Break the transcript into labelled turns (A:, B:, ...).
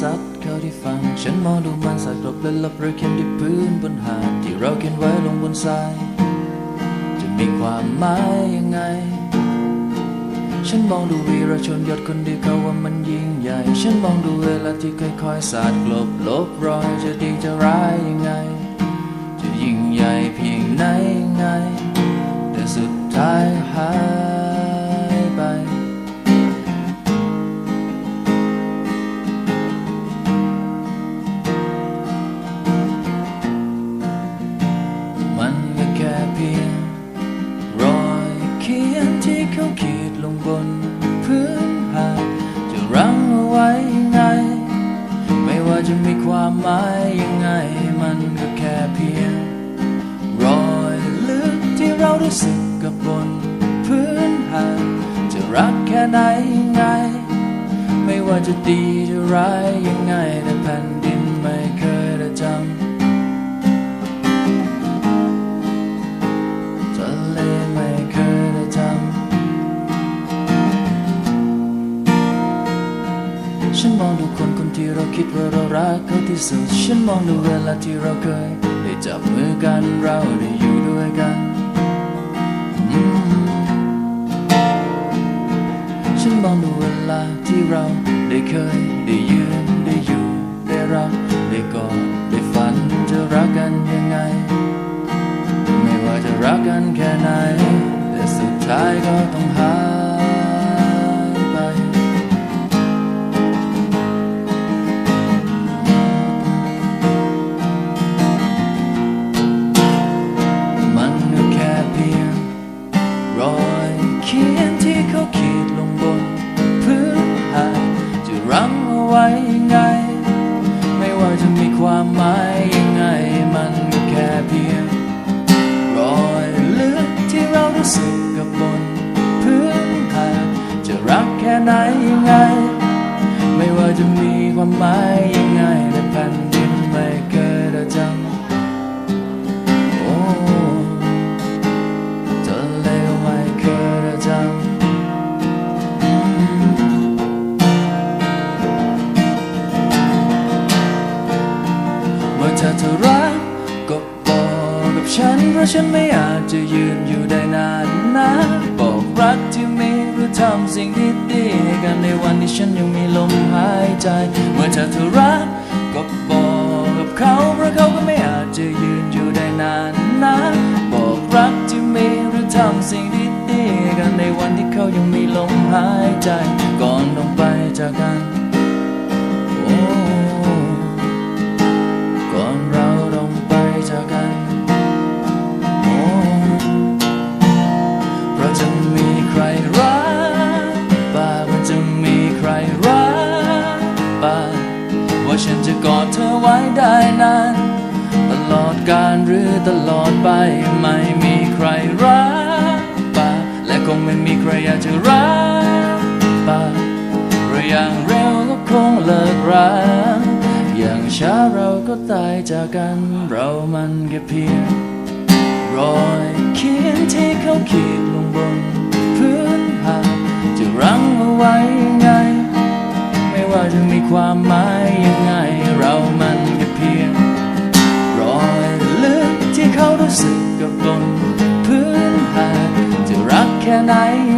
A: ซัดเข้าที่ฟัง ฉันมองดูมันสักกลบและลับเรือเข็มที่พื้นบนหาดที่เราเขียนไว้ลงบนทราย จะมีความหมายยังไง ฉันมองดูวีรชนยอดคนดีเขาว่ามันยิ่งใหญ่ ฉันมองดูเวลาที่ค่อยๆสาดกลบลบรอยจะดีจะร้ายยังไง ความหมายยังไงมันก็แค่เพียง รอยลึกที่เรารู้สึกกับบนพื้นหาดจะรักแค่ไหนยังไง ไม่ว่าจะดีจะร้ายยังไงแต่แผ่นดิน มองดูคนคนที่เราคิดว่าเรารักเขาที่สุด ฉันมองดูเวลาที่เราเคย ได้จับมือกันเราได้อยู่ด้วยกัน ฉันมองดูเวลาที่เราได้เคย ได้ยืนได้อยู่ได้รักได้กอดได้ฝันจะรักกันยังไง ไม่ว่าจะรักกันแค่ไหน แต่สุดท้ายก็ต้อง ไหนยังไง ไม่ว่าจะมีความหมายยังไงแต่แผ่นดินไม่เคยได้จำโอ้ทะเลไม่เคยได้จำเมื่อเธอเธอรักก็บอกกับฉัน เพราะฉันไม่อาจจะยืนอยู่ได้นานนะบอกรักที่มีหรือทำสิ่งที่ วันที่ฉันยังมีลมหายใจ เมื่อเธอเธอรักก็บอกกับเขาเพราะเขาก็ไม่อาจจะยืนอยู่ได้นานนะบอกรักที่มีหรือทำสิ่งดีๆกันในวันที่เขายังมีลมหายใจก่อนลงไป บางว่าฉันจะกอดเธอไว้ได้นาน ตลอดการหรือตลอดไป ไม่มีใครรักบ้าและคงไม่มีใครอยากจะรักบ้างหรืออย่างเร็วก็คงเลิกรักอย่างช้าเราก็ตายจากกัน เรามันแค่เพียงรอยเขียนที่เขาขีดลงบนพื้นหาดจะรั้งเอาไว้ and I